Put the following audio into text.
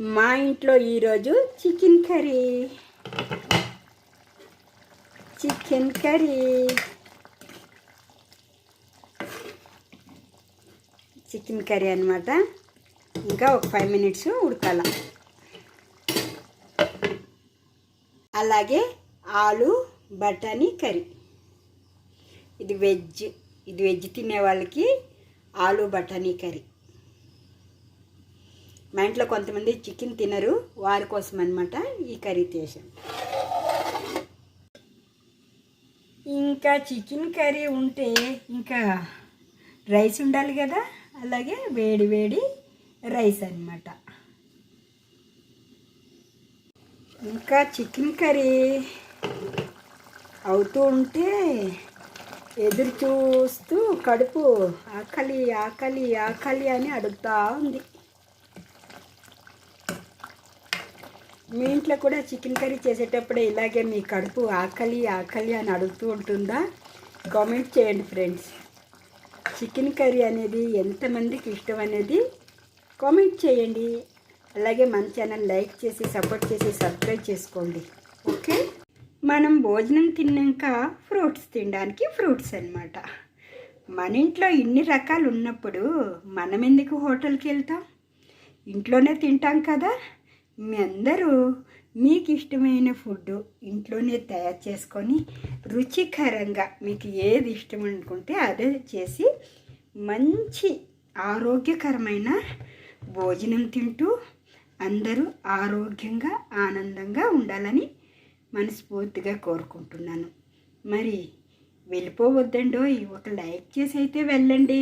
మా ఇంట్లో ఈరోజు chicken curry. Chicken curry. Chicken curry అనమాట ఇంకా ఒక ఫైవ్ మినిట్స్ ఉడకాల. అలాగే ఆలు బఠానీ కర్రీ. ఇది వెజ్. ఇది వెజ్ తినే వాళ్ళకి ఆలు బఠానీ కర్రీ. మా ఇంట్లో కొంతమంది చికెన్ తినరు వారి కోసం అనమాట ఈ కర్రీ చేసాం ఇంకా చికెన్ కర్రీ ఉంటే ఇంకా రైస్ ఉండాలి కదా అలాగే వేడి వేడి రైస్ అన్నమాట. ఇంకా చికెన్ కర్రీ అవుతూ ఉంటే ఎదురు చూస్తూ కడుపు ఆకలి ఆకలి ఆకలి అని అడుగుతూ ఉంది. మీ ఇంట్లో కూడా చికెన్ కర్రీ చేసేటప్పుడు ఇలాగే మీ కడుపు ఆకలి ఆకలి అని అడుగుతూ ఉంటుందా? కామెంట్ చేయండి ఫ్రెండ్స్. చికెన్ కర్రీ అనేది ఎంతమందికి ఇష్టం అనేది కామెంట్ చేయండి. అలాగే మన ఛానల్ లైక్ చేసి సపోర్ట్ చేసి సబ్స్క్రైబ్ చేసుకోండి. ఓకే? మనం భోజనం తిన్నాక ఫ్రూట్స్ తినడానికి ఫ్రూట్స్ అన్నమాట. మన ఇంట్లో ఇన్ని రకాలు ఉన్నప్పుడు మనం ఎందుకు హోటల్కి వెళ్తాం? ఇంట్లోనే తింటాం కదా. మీ అందరూ మీకు ఇష్టమైన ఫుడ్ ఇంట్లోనే తయారు చేసుకొని రుచికరంగా మీకు ఏది ఇష్టం అనుకుంటే అదే చేసి మంచి ఆరోగ్యకరమైన భోజనం తింటూ అందరూ ఆరోగ్యంగా ఆనందంగా ఉండాలని మనస్ఫూర్తిగా కోరుకుంటున్నాను. మరి వెళ్ళిపోవద్దండో ఒక లైక్ చేసి అయితే వెళ్ళండి.